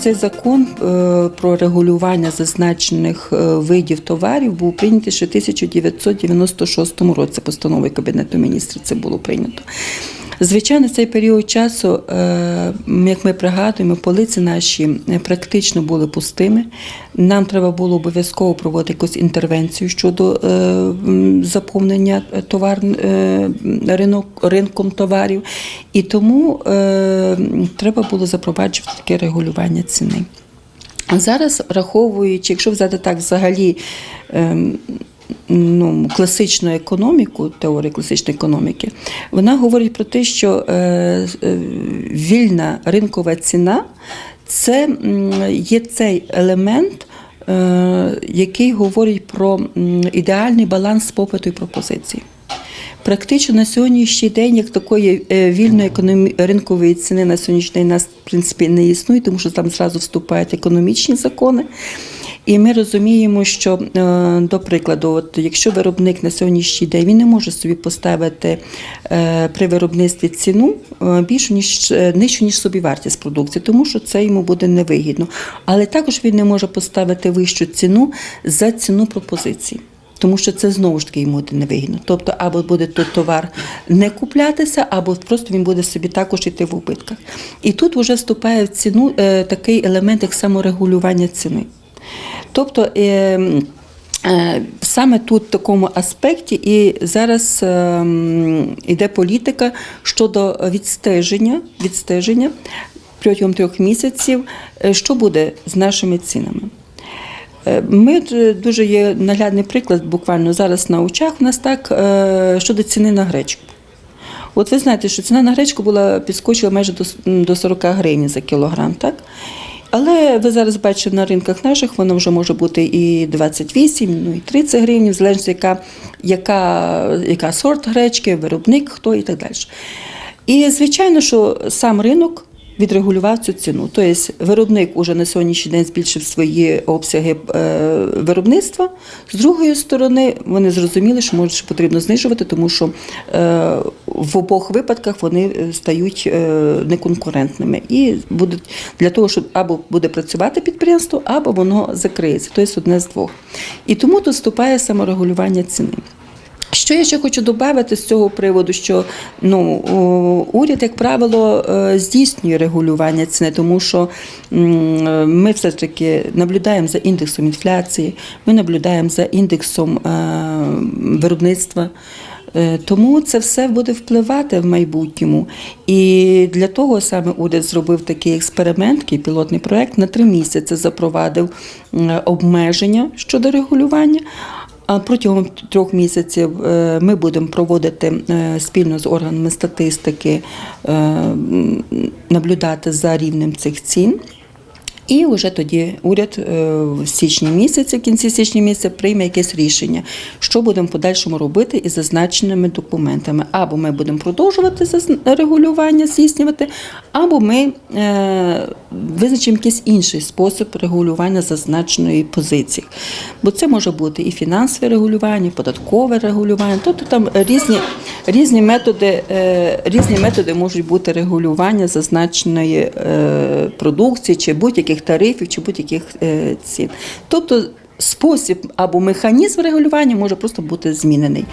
цей закон е, про регулювання зазначених е, видів товарів був прийнятий ще в 1996 році. Постановою Кабінету міністрів це було прийнято. Звичайно, цей період часу, е, як ми пригадуємо, полиці наші е, практично були пустими. Нам треба було обов'язково проводити якусь інтервенцію щодо е, заповнення товар, ринок, ринком товарів. І тому треба було запроваджувати таке регулювання ціни. А зараз, враховуючи, якщо взяти так взагалі ем, ну, класичну економіку, теорію класичної економіки, вона говорить про те, що е, е, вільна ринкова ціна це є цей елемент. е, Який говорить про ідеальний баланс попиту і пропозиції. Практично на сьогоднішній день, як такої е, вільної економі... ринкової ціни на сьогоднішній день нас в принципі не існує, тому що там зразу вступають економічні закони. І ми розуміємо, що, е, до прикладу, от якщо виробник на сьогоднішній день він не може собі поставити е, при виробництві ціну е, більшу ніж нижчу, ніж собівартість продукції, тому що це йому буде невигідно. Але також він не може поставити вищу ціну за ціну пропозиції. Тому що це знову ж таки йому буде невигідно. Тобто, або буде тут товар не куплятися, або просто він буде собі також йти в убитках. І тут вже вступає в ціну такий елемент, як саморегулювання ціни. Тобто е, е, саме тут в такому аспекті і зараз е, політика щодо відстеження, відстеження протягом трьох місяців, е, що буде з нашими цінами. Е, Ми дуже є наглядний приклад, буквально зараз на очах у нас так щодо ціни на гречку. От ви знаєте, що ціна на гречку була підскочила майже до 40 гривень за кілограм, так? Але ви зараз бачите на ринках наших, воно вже може бути і 28, ну і 30 гривень, в залежності, яка, яка, яка сорт гречки, виробник, хто і так далі. І звичайно, що сам ринок відрегулював цю ціну. Тобто виробник уже на сьогоднішній день збільшив свої обсяги е, виробництва. З другої сторони, вони зрозуміли, що може потрібно знижувати, тому що е, в обох випадках вони е, стають неконкурентними. І будуть для того, щоб або буде працювати підприємство, або воно закриється. Тобто одне з двох. І тому тут вступає саморегулювання ціни. Що я ще хочу додати з цього приводу, що ну, уряд, як правило, е, здійснює регулювання ціни, тому що е, ми все ж таки наблюдаємо за індексом інфляції, ми наблюдаємо за індексом е, виробництва. Тому це все буде впливати в майбутньому. І для того саме уряд зробив такий експеримент, такий пілотний проект на три місяці запровадив обмеження щодо регулювання. Протягом трьох місяців е, ми будемо проводити е, спільно з органами статистики, е, наблюдати за рівнем цих цін. І вже тоді уряд е, в січні місяці, в кінці січня місяця, прийме якесь рішення, що будемо в подальшому робити із зазначеними документами. Або ми будемо продовжувати регулювання здійснювати, або ми е, визначимо якийсь інший спосіб регулювання зазначеної позиції. Бо це може бути і фінансове регулювання, і податкове регулювання. Тобто там різні, різні, методи, е, різні методи можуть бути регулювання зазначеної е, продукції чи будь-яких тарифів, чи будь-яких е, цін. Тобто спосіб або механізм регулювання може просто бути змінений.